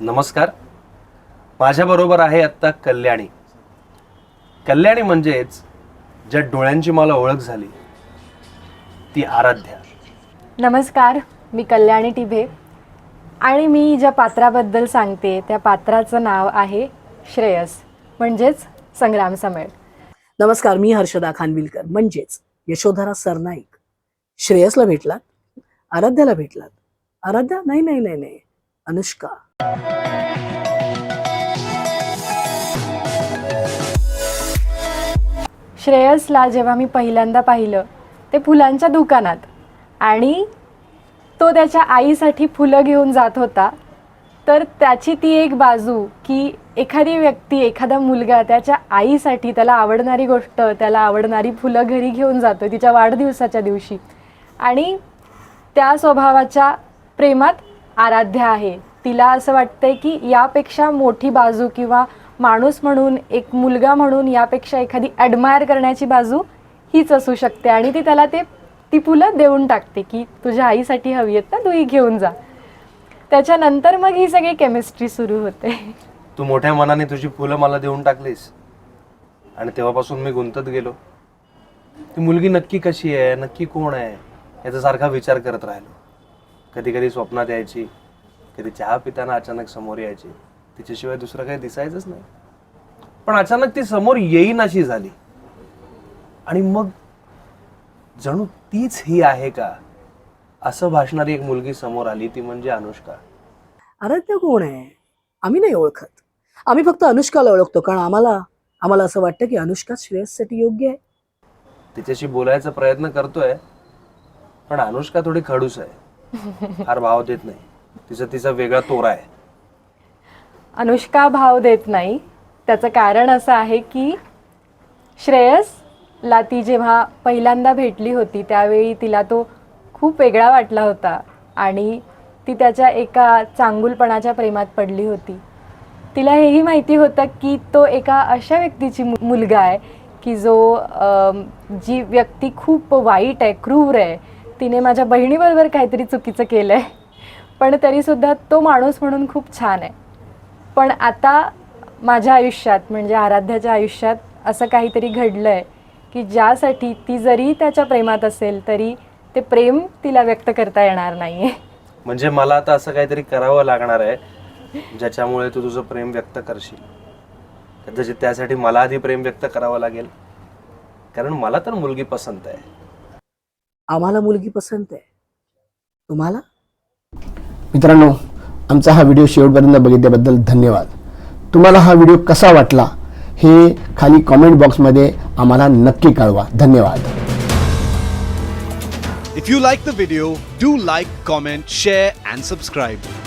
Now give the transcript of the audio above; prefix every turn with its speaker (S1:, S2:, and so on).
S1: नमस्कार. माझ्याबरोबर आहे आत्ता कल्याणी. कल्याणी म्हणजेच ज्या डोळ्यांची मला ओळख झाली ती आराध्या.
S2: नमस्कार मी कल्याणी टिभे आणि मी ज्या पात्राबद्दल सांगते त्या पात्राचं नाव आहे श्रेयस म्हणजेच संग्राम समेळ.
S3: नमस्कार मी हर्षदा खानविलकर म्हणजेच यशोधरा सरनाईक. श्रेयसला भेटलात? आराध्याला भेटलात? आराध्या? नाही नाही नाही नाही. अनुष्का.
S2: श्रेयसला जेव्हा मी पहिल्यांदा पाहिलं ते फुलांच्या दुकानात. आणि तो त्याच्या आईसाठी फुलं घेऊन जात होता. तर त्याची ती एक बाजू की एखादी व्यक्ती एखादा मुलगा त्याच्या आईसाठी त्याला आवडणारी गोष्ट त्याला आवडणारी फुलं घरी घेऊन जातो तिच्या वाढदिवसाच्या दिवशी. आणि त्या स्वभावाच्या प्रेमात आराध्य आहे. तिला असं वाटतंय की यापेक्षा मोठी बाजू किंवा माणूस म्हणून एक मुलगा म्हणून यापेक्षा एखादी ॲडमायर करण्याची बाजू हीच असू शकते. आणि ती त्याला ते ती फुलं देऊन टाकते की तुझ्या आईसाठी हवी आहेत ना तू ही घेऊन जा. त्याच्यानंतर मग ही सगळी केमिस्ट्री सुरू होते.
S1: तू मोठ्या मनाने तुझी फुलं मला देऊन टाकलीस. आणि तेव्हापासून मी गुंतत गेलो. ती मुलगी नक्की कशी आहे? नक्की कोण आहे? याचा सारखा विचार करत राहिलो. कधी कधी स्वप्नात यायची कधी चहा पिताना अचानक समोर यायची. तिच्याशिवाय दुसरं काही दिसायचंच नाही. पण अचानक ती समोर येईनाशी झाली. आणि मग जणू तीच ही आहे का? असं भासणारी एक मुलगी समोर आली ती म्हणजे अनुष्का.
S3: आराध्या कोण आहे? आम्ही नाही ओळखत. आम्ही फक्त अनुष्काला ओळखतो कारण आम्हाला आम्हाला असं वाटतं की अनुष्का श्रेयससाठी योग्य आहे.
S1: तिच्याशी बोलायचा प्रयत्न करतोय पण अनुष्का थोडी खडूस आहे. फार भाव देत नाही. तिचा तिचा वेगळा तोरा आहे.
S2: अनुष्का भाव देत नाही. त्याचं कारण असं आहे की श्रेयसला ती जेव्हा पहिल्यांदा भेटली होती त्यावेळी तिला तो खूप वेगळा वाटला होता आणि ती त्याच्या एका चांगुलपणाच्या प्रेमात पडली होती. तिला हेही माहिती होतं की तो एका अशा व्यक्तीची मुलगा आहे की जो जी व्यक्ती खूप वाईट आहे क्रूर आहे तिने माझ्या बहिणीबरोबर काहीतरी चुकीचं केलं आहे पण तरीसुद्धा तो माणूस म्हणून खूप छान आहे. पण आता माझ्या आयुष्यात म्हणजे आराध्याच्या आयुष्यात असं काहीतरी घडलं आहे की ज्यासाठी ती जरी त्याच्या प्रेमात असेल तरी ते प्रेम तिला व्यक्त करता येणार नाही आहे
S1: म्हणजे मला आता असं काहीतरी करावं लागणार आहे ज्याच्यामुळे तू तुझं प्रेम व्यक्त करशील. कदाचित त्यासाठी मला आधी प्रेम व्यक्त करावं लागेल. कारण मला तर मुलगी पसंत आहे.
S3: आम्हाला मुलगी पसंत आहे. तुम्हाला?
S4: मित्रांनो आमचा हा व्हिडिओ शेवटपर्यंत बघितल्याबद्दल धन्यवाद. तुम्हाला हा व्हिडिओ कसा वाटला हे खाली कॉमेंट बॉक्समध्ये आम्हाला नक्की कळवा. धन्यवाद.
S5: If you like the video, do like, comment, share, and subscribe.